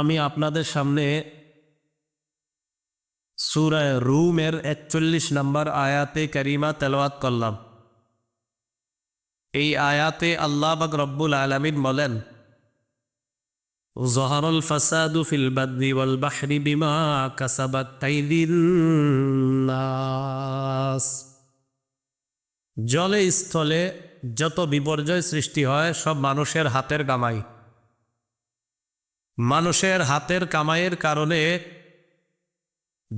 আমি আপনাদের সামনে সুরায় রুমের একচল্লিশ নম্বর আয়াতে করিমা তেলাওয়াত করলাম। এই আয়াতে আল্লাহ বাক রব্বুল আলমিন বলেন, জহরুল ফাসাদু ফিল বাদরি ওয়াল বাহরি বিমা কাসাবাদ তাইদিন জলে স্থলে যত বিপর্যয় সৃষ্টি হয়, সব মানুষের হাতের গামায় মানুষের হাতের কামাইয়ের কারণে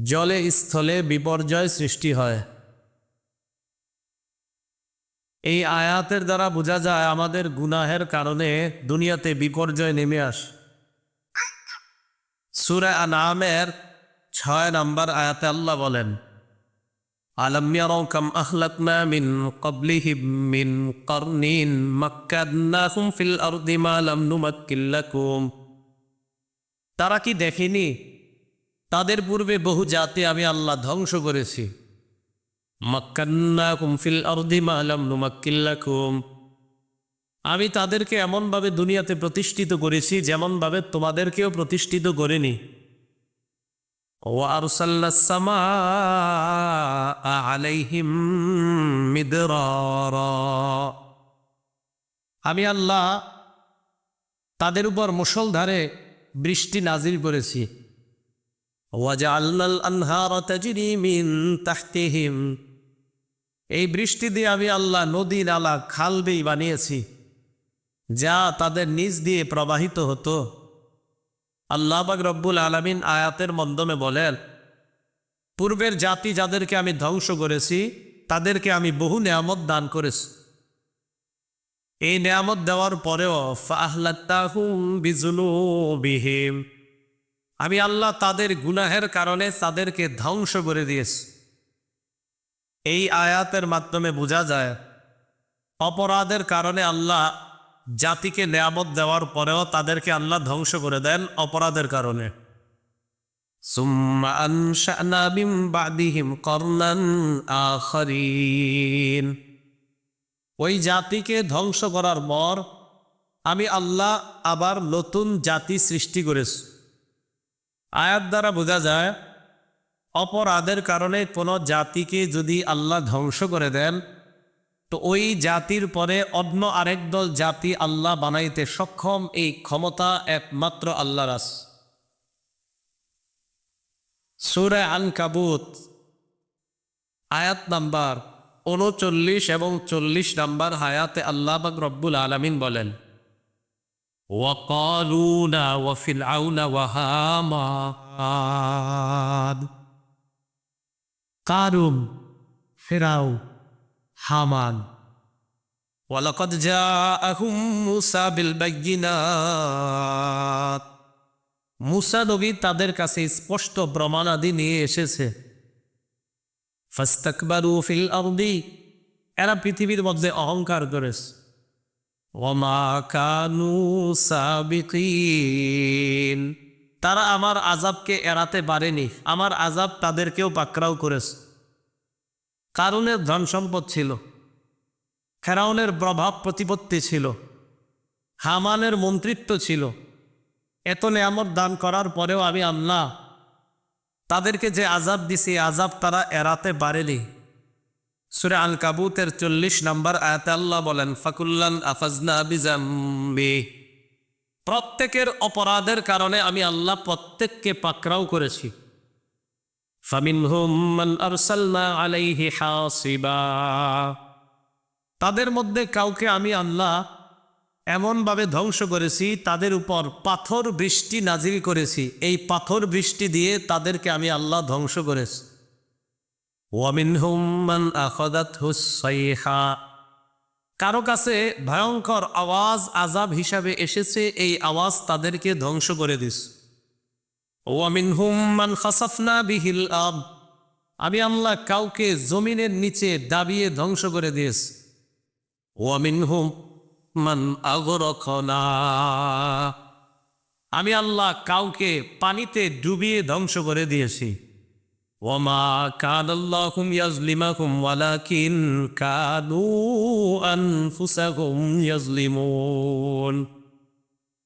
জলে স্থলে বিপর্যয় সৃষ্টি হয়। এই আয়াতের দ্বারা বোঝা যায় আমাদের গুনাহের কারণে দুনিয়াতে বিপর্যয় নেমে আস। সুরা আনামের ছয় নম্বর আয়াতে আল্লাহ বলেন, আলম ইয়ারাও কাম মিন তারা কি দেখেনি? তাদের পূর্বে বহু জাতি আমি আল্লাহ ধ্বংস করেছি। মাক্কান্না কুমফিল আলম কুম আমি তাদেরকে এমনভাবে দুনিয়াতে প্রতিষ্ঠিত করেছি, যেমনভাবে তোমাদেরকেও প্রতিষ্ঠিত করিনি। আলাইহিম মিদর আমি আল্লাহ তাদের উপর মুসলধারে বৃষ্টি নাজিল করেছি। এই বৃষ্টি দিয়ে আমি আল্লাহ নদী, নালা খালবেই বানিয়েছি, যা তাদের নিজ দিয়ে প্রবাহিত হতো। আল্লাহ বাক রব্বুল আলমিন আয়াতের মাধ্যমে বলেন, পূর্বের জাতি যাদেরকে আমি ধ্বংস করেছি, তাদেরকে আমি বহু নেয়ামত দান করেছি। এই নেয়ামত দেওয়ার পরেও বিজুনুবিহিম আমি আল্লাহ তাদের গুনাহের কারণে তাদেরকে ধ্বংস করে দিয়েছি। এই আয়াতের মাধ্যমে বোঝা যায়, অপরাধের কারণে আল্লাহ জাতিকে নেয়ামত দেওয়ার পরেও তাদেরকে আল্লাহ ধ্বংস করে দেন অপরাধের কারণে। সুম্মা আনশা'না মিন বা'দিহিম করনান আখরিন। ওই জাতিকে ধ্বংস করার পর আমি আল্লাহ আবার নতুন জাতি সৃষ্টি করেছি। আয়াত দ্বারা বোঝা যায়, অপরাধের কারণে কোনো জাতিকে যদি আল্লাহ ধ্বংস করে দেন, তো ওই জাতির পরে অন্য আরেক দল জাতি আল্লাহ বানাইতে সক্ষম এই ক্ষমতা একমাত্র আল্লাহর আস সুরে আন কাবুত আয়াত নাম্বার উনচল্লিশ এবং চল্লিশ নাম্বার হায়াতে আল্লাহ বাক রব্বুল আলমিন বলেন وقارون وفرعون وهامان কারুন ফেরাও হামান ولقد جاءهم موسى بالبينات মুসা নবী তাদের কাছে স্পষ্ট প্রমাণাদি নিয়ে এসেছে ফিল এরা পৃথিবীর মধ্যে অহংকার করেছে। তারা আমার আজাবকে এড়াতে পারেনি। আমার আজাব তাদেরকেও পাকড়াও করেছে। কারণের ধন সম্পদ ছিল। ফেরাউনের প্রভাব প্রতিপত্তি ছিল। হামানের মন্ত্রিত্ব ছিল। এত নেয়ামত দান করার পরেও আমি আল্লাহ তাদেরকে যে আজাব দিছি আজাব তারা এড়াতে পারেনি। সুরে আল কাবুতের চল্লিশ নম্বর আয়াতে আল্লাহ বলেন, ফাকুল্লান আফাজনা বিজাম্বি প্রত্যেকের অপরাধের কারণে আমি আল্লাহ প্রত্যেককে পাকড়াও করেছি। তাদের মধ্যে কাউকে আমি আল্লাহ এমনভাবে ধ্বংস করেছি, তাদের উপর পাথর বৃষ্টি নাজিল করেছি। এই পাথর বৃষ্টি দিয়ে তাদেরকে আমি আল্লাহ ধ্বংস করেছি। ওয়ামিনহুম মান আখাদাতহু সাইহা কারও কাছে ভয়ঙ্কর আওয়াজ আজাব হিসাবে এসেছে, এই আওয়াজ তাদেরকে ধ্বংস করে দিস। ওয়ামিনহুম মান খাসাফনা বিহিল আব আমি আল্লাহ কাউকে জমিনের নিচে দাবিয়ে ধ্বংস করে দিয়েছি। ওয়ামিনহুম মান আগরখনা আমি আল্লাহ কাউকে পানিতে ডুবিয়ে ধ্বংস করে দিয়েছি। ওমা কান আল্লাহুম ইয়াজলিমাকুম ওয়ালাকিন কানু আনফুসাকুম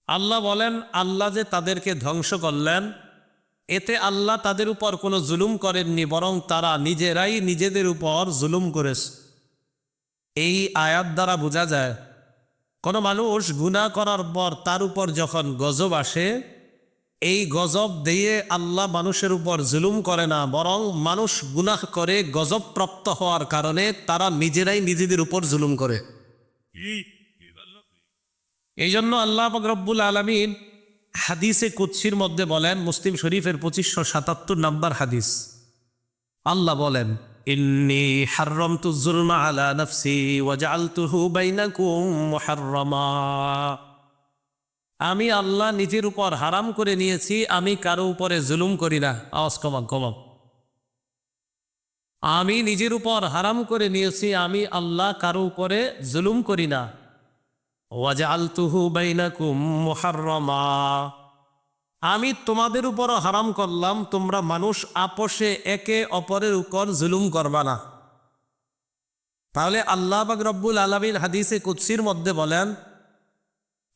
আল্লাহ বলেন, আল্লাহ যে তাদেরকে ধ্বংস করলেন, এতে আল্লাহ তাদের উপর কোনো জুলুম করেননি, বরং তারা নিজেরাই নিজেদের উপর জুলুম করেছে। এই আয়াত দ্বারা বোঝা যায় কোনো মানুষ গুনাহ করার পর তার উপর যখন গজব আসে, এই গজব দিয়ে আল্লাহ মানুষের উপর জুলুম করে না, বরং মানুষ গুনাহ করে গজব প্রাপ্ত হওয়ার কারণে তারা নিজেরাই নিজেদের উপর জুলুম করে। এই জন্য আল্লাহ রব্বুল আলমিন হাদিসে কুৎসির মধ্যে বলেন, মুসলিম শরীফের পঁচিশশো সাতাত্তর নাম্বার হাদিস। আল্লাহ বলেন ইন্নি হাররমতু যুলমা আলা নফসি ওয়াজআলতুহু বাইনাকুম মুহাররামা। আমি আল্লাহ নিজের উপর হারাম করে নিয়েছি, আমি কারও উপরে জুলুম করি না। আওয়াজ কমাম কমাম আমি নিজের উপর হারাম করে নিয়েছি, আমি আল্লাহ কারও উপরে জুলুম করি না। ওয়াজআলতুহু বাইনাকুম মুহাররামা। আমি তোমাদের উপরও হারাম করলাম, তোমরা মানুষ আপোষে একে অপরের উপর জুলুম করবা না। তাহলে আল্লাহ বাক রব্বুল আলমিন হাদিসে কুৎসির মধ্যে বলেন,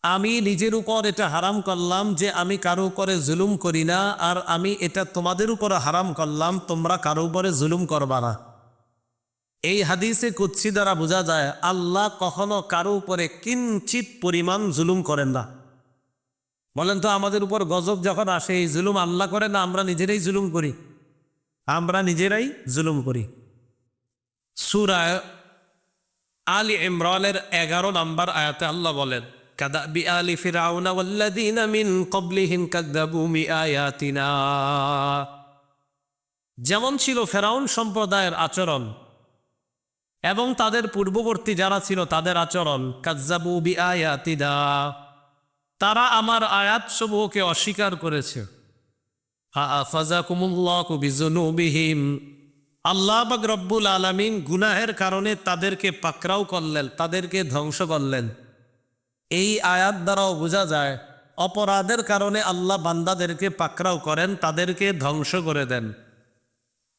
আমি নিজের উপর এটা হারাম করলাম যে আমি কারও উপরে জুলুম করি না, আর আমি এটা তোমাদের উপরে হারাম করলাম, তোমরা কারও উপরে জুলুম করবা না। এই হাদিসে কুৎসি দ্বারা বোঝা যায়, আল্লাহ কখনো কারও উপরে কিঞ্চিত পরিমাণ জুলুম করেন না। বলেন তো, আমাদের উপর গজব যখন আসে, এই জুলুম আল্লাহ করে না আমরা নিজেরাই জুলুম করি? আমরা নিজেরাই জুলুম করি। সুরায় আলী ইমরানের এগারো নাম্বার আয়াতে আল্লাহ বলেন, কাদাবি আলি ফিরাউনা মিন ক্বাবলিহিম কাযযাবু বিআয়াতিনা যেমন ছিল ফেরাউন সম্প্রদায়ের আচরণ, এবং তাদের পূর্ববর্তী যারা ছিল তাদের আচরণ কাজ্জাবু বিআয়াতিনা। তারা আমার আয়াত সমূহকে অস্বীকার করেছে। আল্লাহ বাক রব্বুল আলমিন গুনাহের কারণে তাদেরকে পাকরাও করলেন, তাদেরকে ধ্বংস করলেন। এই আয়াত দ্বারাও বোঝা যায়, অপরাধের কারণে আল্লাহ বান্দাদেরকে পাকরাও করেন, তাদেরকে ধ্বংস করে দেন।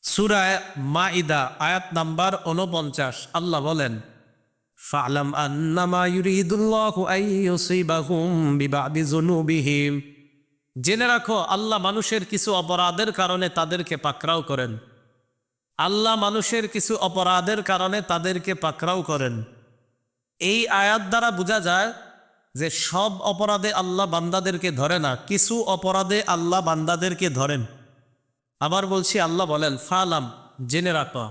সুরায় মাইদা আয়াত নাম্বার উনপঞ্চাশ আল্লাহ বলেন ফালাম আন্নামা ইউরিদুল্লাহু আন ইউসিবাহুম বিবাদি যুনুবিহিম জেনে রাখো, আল্লাহ মানুষের কিছু অপরাধের কারণে তাদেরকে পাকরাও করেন। আল্লাহ মানুষের কিছু অপরাধের কারণে তাদেরকে পাকরাও করেন। এই আয়াত দ্বারা বোঝা যায় যে সব অপরাধে আল্লাহ বান্দাদেরকে ধরে না, কিছু অপরাধে আল্লাহ বান্দাদেরকে ধরেন। আবার বলছি, আল্লাহ বলেন, ফালাম, জেনে রাখো।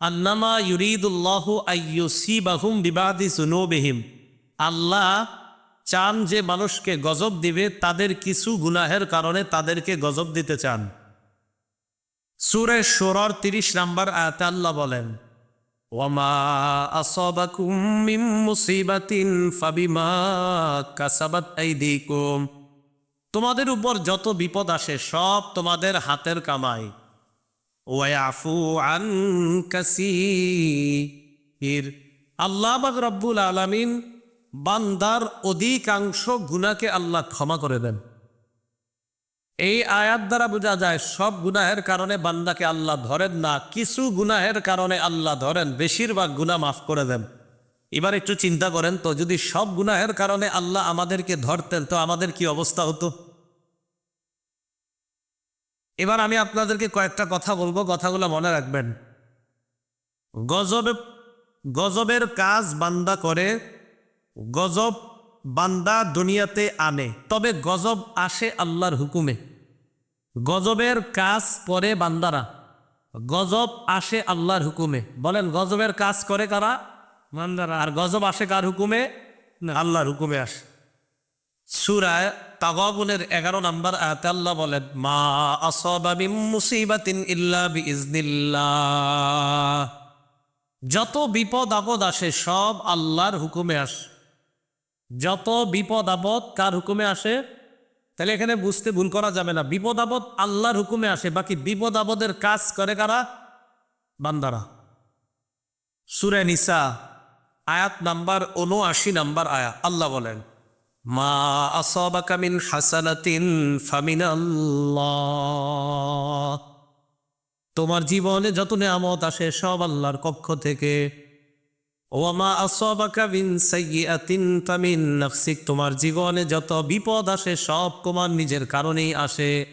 আন্নামা ইউরিদুল্লাহ আইয়ুসিবাহুম বিবাদি সুনোবেহিম আল্লাহ চান যে মানুষকে গজব দিবে, তাদের কিছু গুনাহের কারণে তাদেরকে গজব দিতে চান। সুরে সোরর তিরিশ নাম্বার আয়াতে আল্লাহ বলেন, ওয়ামা আসাবাকুম মিন মুসিবাতিন ফাবিমা কাসাবাত আইদিকুম। তোমাদের উপর যত বিপদ আসে, সব তোমাদের হাতের কামাই। ওয়াফু আন কাসির আল্লাহ রব্বুল আলামিন বান্দার অধিকাংশ গুনাহকে আল্লাহ ক্ষমা করে দেন। এই আয়াত দ্বারা বোঝা যায় সব গুনাহের কারণে বান্দাকে আল্লাহ ধরেন না, কিছু গুনাহের কারণে আল্লাহ ধরেন, বেশিরভাগ গুনাহ মাফ করে দেন। এবার একটু চিন্তা করেন তো, যদি সব গুনাহের কারণে আল্লাহ আমাদেরকে ধরতেন তো আমাদের কি অবস্থা হতো? এবার আমি আপনাদেরকে কয়েকটা কথা বলব কথাগুলো মনে রাখবেন। গজবে গজবের কাজ বান্দা করে গজব বান্দা দুনিয়াতে আনে তবে গজব আসে আল্লাহর হুকুমে। গজবের কাজ করে বান্দারা গজব আসে আল্লাহর হুকুমে। বলেন গজবের কাজ করে কারা? বান্দারা। আর গজব আসে কার হুকুমে? আল্লাহর হুকুমে আসে। সুরায় তাগাবুনের এগারো নম্বর আয়াতে আল্লাহ বলেন, মা আসাবা মিন মুসিবাতিন ইল্লা বিইজনিল্লাহ যত বিপদ আপদ আসে, সব আল্লাহর হুকুমে আসে। যত বিপদ আপদ কার হুকুমে আসে? তাহলে এখানে বুঝতে ভুল করা যাবে না। বিপদ আপদ আল্লাহর হুকুমে আসে, বাকি বিপদ আপদের কাজ করে কারা? বান্দারা। সুরে নিসা, আয়াত নাম্বার উনআশি নাম্বার আয়া আল্লাহ বলেন মা আসাবাকা মিন হাসানাতিন ফামিনাল্লাহ। তোমার জীবনে যত নেয়ামত আসে সব আল্লাহর পক্ষ থেকে। ওয়ামা আসবাকা সাইয়্যাতিন ফামিন নাফসিক। তোমার জীবনে যত বিপদ আসে সব তোমার নিজের কারণেই আসে।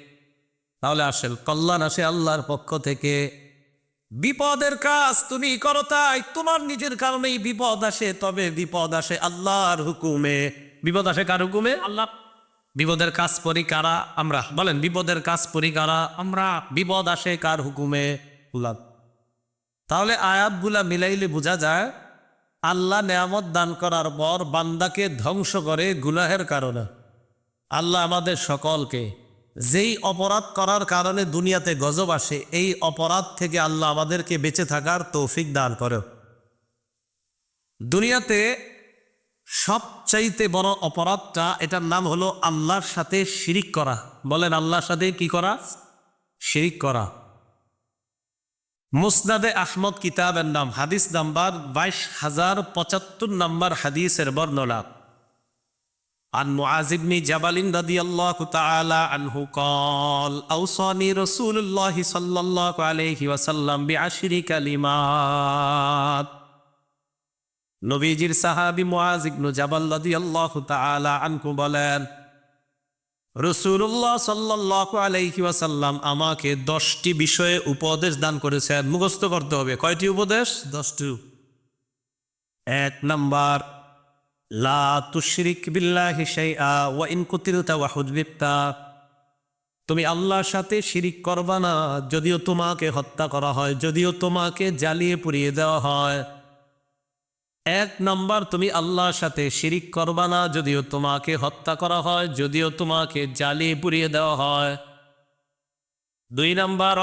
তাহলে আসেন কল্যাণ আসে আল্লাহর পক্ষ থেকে। বিপদের কাজ তুমি করো তাই তোমার নিজের কারণেই বিপদ আসে, তবে বিপদ আসে আল্লাহর হুকুমে। বিপদ আসে কার হুকুমে? আল্লাহ। বিপদের কাজ করি কারা? আমরা। বলেন, বিপদের কাজ করি কারা? আমরা। বিপদ আসে কার হুকুমে? আল্লাহ তাহলে আয়াতগুলা মিলাইলে বোঝা যায়, আল্লাহ নেয়ামত দান করার পর বান্দাকে ধ্বংস করে গুলাহের কারণে। আল্লাহ আমাদের সকলকে যেই অপরাধ করার কারণে দুনিয়াতে গজব আসে, এই অপরাধ থেকে আল্লাহ আমাদেরকে বেঁচে থাকার তৌফিক দান করে দুনিয়াতে সবচাইতে বড় অপরাধটা এটার নাম হলো আল্লাহর সাথে শিরিক করা বলেন আল্লাহর সাথে কি করা শিরিক করা মুসনাদে আহমদ কিতাবের নাম হাদিস নাম্বার বাইশ হাজার পঁচাত্তর নাম্বার হাদিসের বর্ণনা عن معاذ بن جبل رضي الله تعالى عنه قال أوصاني رسول الله صلى الله عليه وسلم بعشر كلمات নবীজির সাহাবি মুআজ ইবনু জাবাল রাদিয়াল্লাহু তাআলা আনহু বলেন রসুল্লাহ সাল্লাহ আলাইহি ওয়াসাল্লাম আমাকে দশটি বিষয়ে উপদেশ দান করেছেন। মুখস্থ করতে হবে। কয়টি উপদেশ? দশটি। এক নাম্বার, লা তুশরিক বিল্লাহি শাইআ ওয়া ইন কুতিলতা ওয়া হুযবিতা তুমি আল্লাহর সাথে শিরিক করবা না, যদিও তোমাকে হত্যা করা হয়, যদিও তোমাকে জ্বালিয়ে পুড়িয়ে দেওয়া হয়। এক নম্বর, তুমি আল্লাহর সাথে শিরিক করবা না যদিও তোমাকে হত্যা করা হয়, যদিও তোমাকে জ্বালিয়ে পুড়িয়ে দেওয়া হয়। দুই নম্বর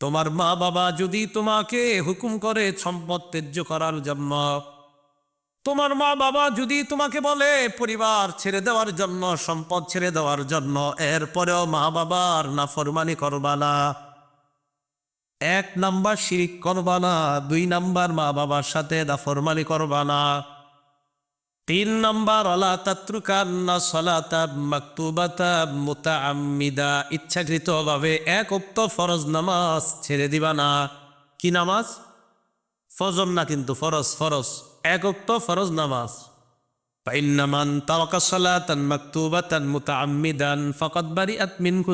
তোমার মা বাবা যদি তোমাকে হুকুম করে সম্পদ ত্যায্য করার জন্য তোমার মা বাবা যদি তোমাকে বলে, পরিবার ছেড়ে দেওয়ার জন্য, সম্পদ ছেড়ে দেওয়ার জন্য, এরপরেও মা বাবার নাফরমানি করবা না। এক নাম্বার শিরিক করবা না, দুই নাম্বার মা বাবার সাথে নাফরমানি করবা না। তিন নাম্বার অলা তাত্রুকান্না সলাতা মাকতুবাতা মুতাআম্মিদা ইচ্ছাকৃতভাবে এক উক্ত ফরজ নামাজ ছেড়ে দিবা না। কি নামাজ? ফজর না কিন্তু ফরজ ফরজ। এক অক্ত ফরজ নামাজ। ফাইন্নামান তারকা সালাতান মাকতুবাতান মুতাআম্মিদান ফাকাদ বারিআত মিনকু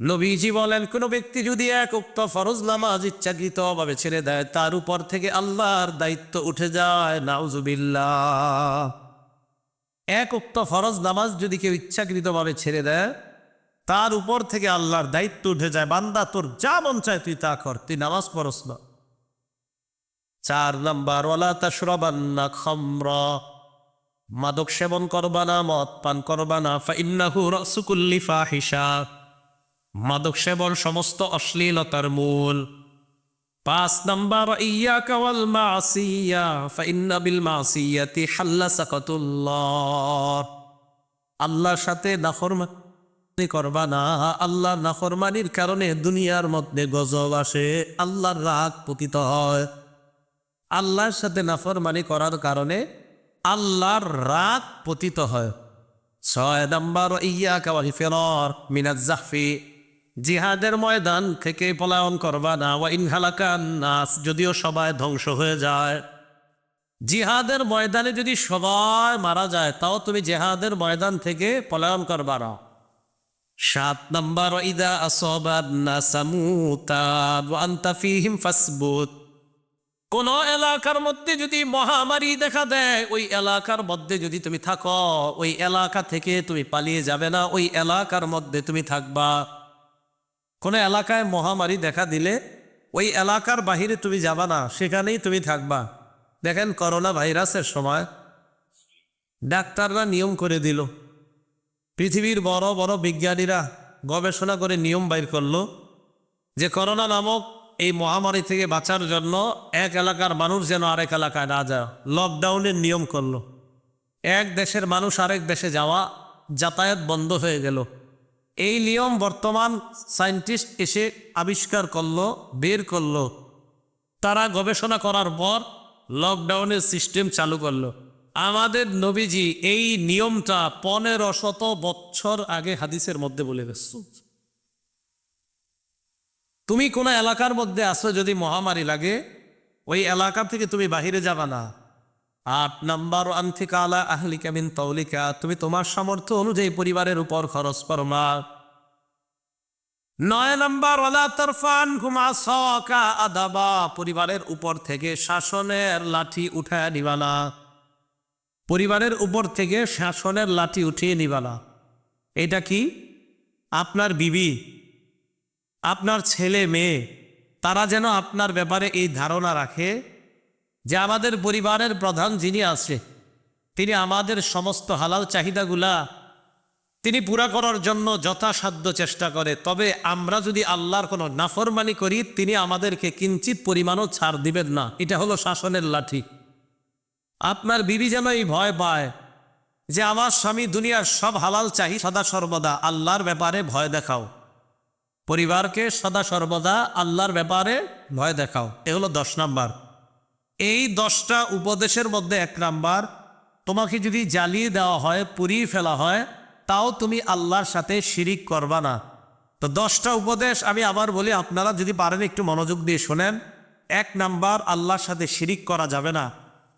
নবীজি বলেন, কোনো ব্যক্তি যদি এক উক্ত ফরজ নামাজ ইচ্ছাকৃতভাবে ছেড়ে দেয়, তার উপর থেকে আল্লাহর দায়িত্ব উঠে যায় নাউজুবিল্লা এক উক্ত ফরজ নামাজ যদি কেউ ইচ্ছাকৃতভাবে ছেড়ে দেয়, তার উপর থেকে আল্লাহর দায়িত্ব উঠে যায়, বান্দা তোর যা মন চায় তুই তা কর, তুই নামাজ পড়স না। চার নাম্বার, ওয়ালা তাশরাবান্না খামরা। মাদক সেবন করবা না, মদ পান করবা না, ফাইন্নাহু রাসুকুল্লি ফাহিশা। মাদক সেবন সমস্ত অশ্লীলতার মূল। পাঁচ নাম্বার, ইয়াকা ওয়াল মাসিয়া, ফাইন্না বিল মাসিয়াতি হাল্লা সাকাতুল্লাহ। আল্লাহর সাথে নাফরমানি করবা না, আল্লাহ নাফরমানির কারণে দুনিয়ার মধ্যে গজব আসে, আল্লাহর রাগ পতিত হয়। আল্লাহর সাথে নাফরমানি করার কারণে আল্লাহর রাগ পতিত হয়। ছয় ইয়া জিহাদের ময়দান থেকে পলায়ন করবা না। ওয়া ইনহালাকান নাস যদিও সবাই ধ্বংস হয়ে যায়। জিহাদের ময়দানে যদি সবাই মারা যায়, তাও তুমি জিহাদের ময়দান থেকে পলায়ন করবা না। সাত নম্বর ইদা আসবাদ নাসামুতা ওয়া আনতা ফিহিম ফাসবুত কোন এলাকার মধ্যে যদি মহামারী দেখা দেয়, ওই এলাকার মধ্যে যদি তুমি থাকো, ওই এলাকা থেকে তুমি পালিয়ে যাবে না, ওই এলাকার মধ্যে তুমি থাকবা। কোন এলাকায় মহামারী দেখা দিলে, ওই এলাকার বাহিরে তুমি যাবা না, সেখানেই তুমি থাকবা। দেখেন করোনা ভাইরাসের সময় ডাক্তাররা নিয়ম করে দিল। পৃথিবীর বড় বড় বিজ্ঞানীরা গবেষণা করে নিয়ম বাইর করল যে, করোনা নামক এই মহামারী থেকে বাঁচার জন্য এক এলাকার মানুষ যেন আরেক এলাকায় না যায়। লকডাউনের নিয়ম করল। এক দেশের মানুষ আরেক দেশে যাওয়া যাতায়াত বন্ধ হয়ে গেল। এই নিয়ম বর্তমান সায়েন্টিস্ট এসে আবিষ্কার করল, বের করল। তারা গবেষণা করার পর লকডাউনের সিস্টেম চালু করল। আমাদের নবীজি এই নিয়মটা পনেরো শত বছর আগে হাদিসের মধ্যে বলে গেছে। তুমি কোন এলাকার মধ্যে আসো যদি মহামারী লাগে, ওই এলাকা থেকে তুমি বাহিরে যাবা না। আট নাম্বার আন্থিকা আলা আহলিকা মিন তৌলিকা তুমি তোমার সামর্থ্য অনুযায়ী পরিবারের উপর খরচ করো না। নয় নাম্বার, ওয়ালা তরফান ঘুমা সকা আদাবা, পরিবারের উপর থেকে শাসনের লাঠি উঠায় নিবা না। পরিবারের উপর থেকে শাসনের লাঠি উঠিয়ে নিবা না। এটা কি? আপনার বিবি আপনার ছেলে মেয়ে, তারা যেন আপনার ব্যাপারে এই ধারণা রাখে যে আমাদের পরিবারের প্রধান যিনি আছে, তিনি আমাদের সমস্ত হালাল চাহিদাগুলা তিনি পুরা করার জন্য যথাসাধ্য চেষ্টা করে। তবে আমরা যদি আল্লাহর কোনো নাফরমানি করি, তিনি আমাদেরকে কিঞ্চিত পরিমাণও ছাড় দিবেন না। এটা হলো শাসনের লাঠি। আপনার বিবি যেন এই ভয় পায় যে আমার স্বামী দুনিয়ার সব হালাল চাহি সদা সর্বদা আল্লাহর ব্যাপারে ভয় দেখাও। পরিবারকে সদা সর্বদা আল্লাহর ব্যাপারে ভয় দেখাও। এ হলো দশ নাম্বার। এই দশটা উপদেশের মধ্যে এক নাম্বার, তোমাকে যদি জ্বালিয়ে দেওয়া হয়, পুড়িয়ে ফেলা হয়, তাও তুমি আল্লাহর সাথে শিরিক করবা না। তো দশটা উপদেশ আমি আবার বলি, আপনারা যদি পারেন একটু মনোযোগ দিয়ে শোনেন। এক নাম্বার, আল্লাহর সাথে শিরিক করা যাবে না।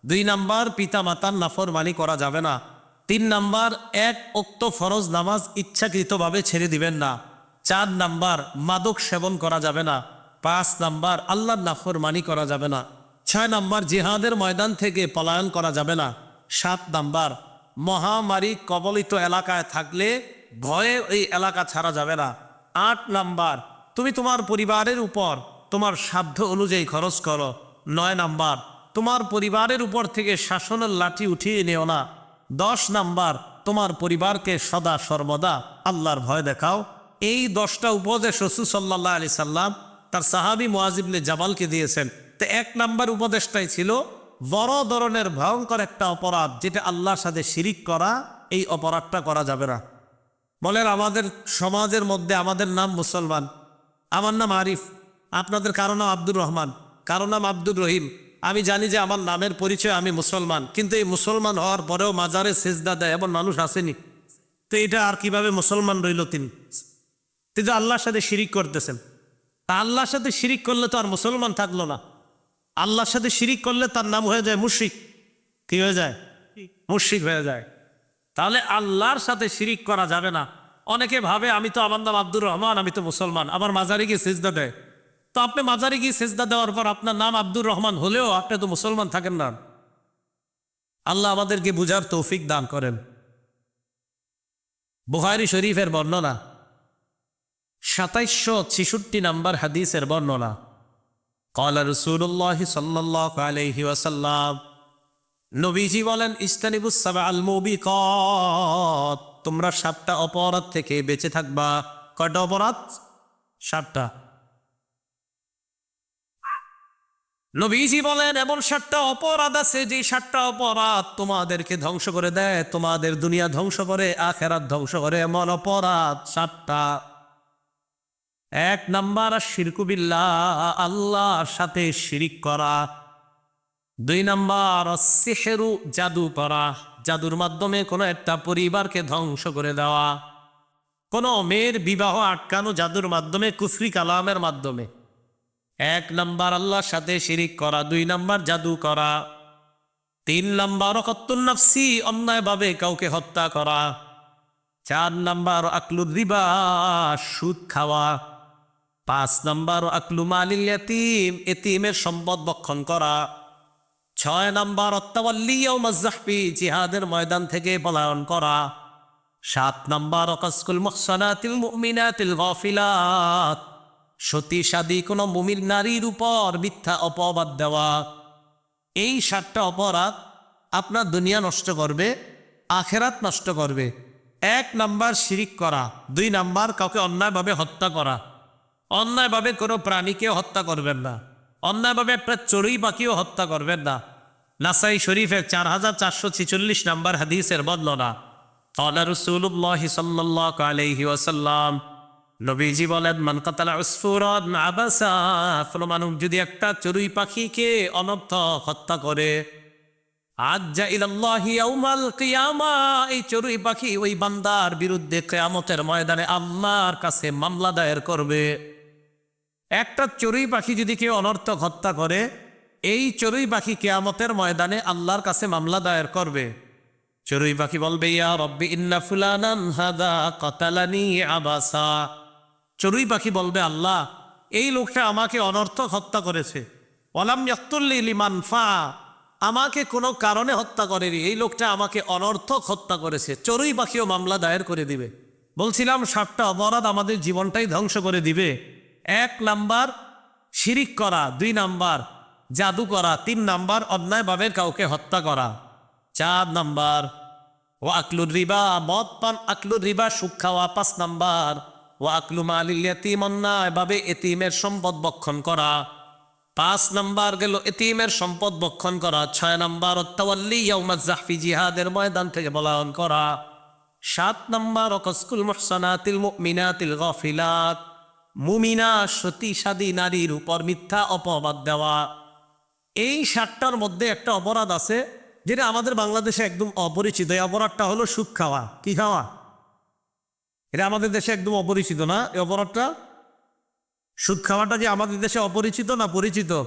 দুই নাম্বার পিতা মাতার নাফরমানি করা যাবে না। তিন নাম্বার, এক উক্ত ফরজ নামাজ ইচ্ছাকৃতভাবে ছেড়ে দিবেন না। চার নাম্বার, মাদক সেবন করা যাবে না। পাঁচ নাম্বার, আল্লাহর নাফরমানি করা যাবে না। ছয় নাম্বার, জিহাদের ময়দান থেকে পলায়ন করা যাবে না। সাত নাম্বার, মহামারী কবলিত এলাকায় থাকলে ভয়ে এই এলাকা ছাড়া যাবে না। আট নাম্বার, তুমি তোমার পরিবারের উপর তোমার সাধ্য অনুযায়ী খরচ করো। নয় নাম্বার, তোমার পরিবারের উপর থেকে শাসনের লাঠি উঠিয়ে নিও না। দশ নাম্বার, তোমার পরিবারকে সদা সর্বদা আল্লাহর ভয় দেখাও। এই দশটা উপদেশ রসুল সাল্লাহ আলি সাল্লাম তার সাহাবি মোয়াজিবনে জামালকে দিয়েছেন। তো এক নাম্বার উপদেশটাই ছিল বড় ধরনের ভয়ঙ্কর একটা অপরাধ যেটা আল্লাহর সাথে শিরিক করা, এই অপরাধটা করা যাবে না। বলেন, আমাদের সমাজের মধ্যে আমাদের নাম মুসলমান, আমার নাম আরিফ, আপনাদের কারও নাম আব্দুর রহমান, কারও নাম আব্দুর রহিম, আমি জানি যে আমার নামের পরিচয় আমি মুসলমান, কিন্তু এই মুসলমান হওয়ার পরেও মাজারে সেজদা দেয় এমন মানুষ আসেনি। তো এটা আর কীভাবে মুসলমান রইল তিনি? তিনি তো আল্লাহর সাথে শিরিক করতেছেন। তা আল্লাহর সাথে শিরিক করলে তো আর মুসলমান থাকল না। আল্লাহর সাথে শিরিক করলে তার নাম হয়ে যায় মুশিক কি হয়ে যায়? মুশিক হয়ে যায়। তাহলে আল্লাহর সাথে শিরিক করা যাবে না। অনেকে ভাবে, আমি তো আমার নাম আব্দুর রহমান, আমি তো মুসলমান। আমার মাজারে গিয়ে সেজদা দেয়। তো আপনি মাজারে গিয়ে সেজদা দেওয়ার পর আপনার নাম আব্দুর রহমান হলেও আপনি তো মুসলমান থাকেন না। আল্লাহ আমাদেরকে বুঝার তৌফিক দান করেন। বুহারি শরীফের বর্ণনা সাতাইশশো ছেষট্টি নম্বর হাদিসের বর্ণনা। কলা রসুল্লাহ সাল্লাহ আলহি ওয়াসাল্লাম নবীজি বলেন ইস্তানিবুসাবা আল মুবি তোমরা সাতটা অপরাধ থেকে বেঁচে থাকবা। কয়টা অপরাধ? সাতটা। নবীজি বলেন, এমন সাতটা অপরাধ আছে, যে সাতটা অপরাধ তোমাদেরকে ধ্বংস করে দেয়, তোমাদের দুনিয়া ধ্বংস করে, আখেরাত ধ্বংস করে, এমন অপরাধ সাতটা। এক নাম্বার শিরকুবিল্লা আল্লাহর সাথে শিরিক করা। দুই নাম্বার, সেহেরু জাদু করা, জাদুর মাধ্যমে কোনো একটা পরিবারকে ধ্বংস করে দেওয়া। কোনো মেয়ের বিবাহ আটকানো জাদুর মাধ্যমে, কুফরি কালামের মাধ্যমে। এক নাম্বার, আল্লাহর সাথে শিরিক করা। দুই নাম্বার, জাদু করা। তিন নাম্বার অকত্তুন্নাফসি অন্যায়ভাবে কাউকে হত্যা করা। চার নাম্বার, আকলুর রিবা, সুদ খাওয়া। পাঁচ নাম্বার, আকলু মালিল এতিম এতিমের সম্পদ বক্ষণ করা। ছয় নাম্বার অত্তাওয়াল্লিয়াউমাজ্জাহবি জিহাদের ময়দান থেকে পলায়ন করা। সাত নাম্বার, অকাসকুল মহসানাতিল মুমিনাতিল গফিলাত, সতী সাদী কোনো মুমির নারীর উপর মিথ্যা অপবাদ দেওয়া। এই সাতটা অপরাধ আপনার দুনিয়া নষ্ট করবে, আখেরাত নষ্ট করবে। এক নাম্বার শিরিক করা, দুই নাম্বার কাউকে অন্যায়ভাবে হত্যা করা। অন্যায়ভাবে কোনো প্রাণীকে হত্যা করবেন না। অন্যায়ভাবে একটা চড়ুই পাখিও হত্যা করবেন না। নাসাই শরীফের চার হাজার চারশো ছিচল্লিশ নম্বর হাদিসের বদলনা তলা রসুল্লাহ সাল্লাহ আলহি ওসাল্লাম নবীজি বলেন মানকাতালা যদি একটা চড়ুই পাখিকে অনর্থ হত্যা করে আজ্জা এই চড়ুই পাখি ওই বান্দার বিরুদ্ধে কেয়ামতের ময়দানে আল্লাহর কাছে মামলা দায়ের করবে। একটা চড়ুই পাখি যদি কেউ অনর্থক হত্যা করে, এই চড়ুই পাখি কেয়ামতের ময়দানে আল্লাহর কাছে মামলা দায়ের করবে। চড়ুই পাখি বলবে, ইয়া রব্বি, ইন্না ফুলানান হাদা কতালানি আবাসা। চড়ুই পাখি বলবে, আল্লাহ, এই লোকটা আমাকে অনর্থক হত্যা করেছে। অলাম ইয়াক্তুল্লি লিমান ফা। আমাকে কোনো কারণে হত্যা করেনি। এই লোকটা আমাকে অনর্থক হত্যা করেছে। চড়ুই পাখিও মামলা দায়ের করে দিবে। বলছিলাম সাতটা অপরাধ আমাদের জীবনটাই ধ্বংস করে দিবে। এক নাম্বার শিরিক করা, দুই নাম্বার জাদু করা, তিন নাম্বার অন্যায়ভাবে কাউকে হত্যা করা। চার নাম্বার, ও আকলুর রিবা, মদ পান, আকলুর রিবা, সুখ খাওয়া। পাঁচ নাম্বার, ও আকলু মালিল এতিম, অন্যায়ভাবে এতিমের সম্পদ বক্ষণ করা। পাঁচ নাম্বার, গেল এতিমের সম্পদ বক্ষণ করা। ছয় নাম্বার, অত্তাওয়াল্লি ইয়াউমা জাহফি জিহাদের ময়দান থেকে বলায়ন করা। সাত নাম্বার, অকস্কুল মুহসানাতিল মুমিনাতিল গফিলাত। মুমিনা সতী সতীসাদী নারীর উপর মিথ্যা অপবাদ দেওয়া। এই সাতটার মধ্যে একটা অপরাধ আছে, যেটা আমাদের বাংলাদেশে একদম অপরিচিত। এই অপরাধটা হলো সুখ খাওয়া। কি খাওয়া? এটা আমাদের দেশে একদম অপরিচিত না? এই অপরাধটা সুদ খাওয়াটা যে আমাদের দেশে অপরিচিত না পরিচিত?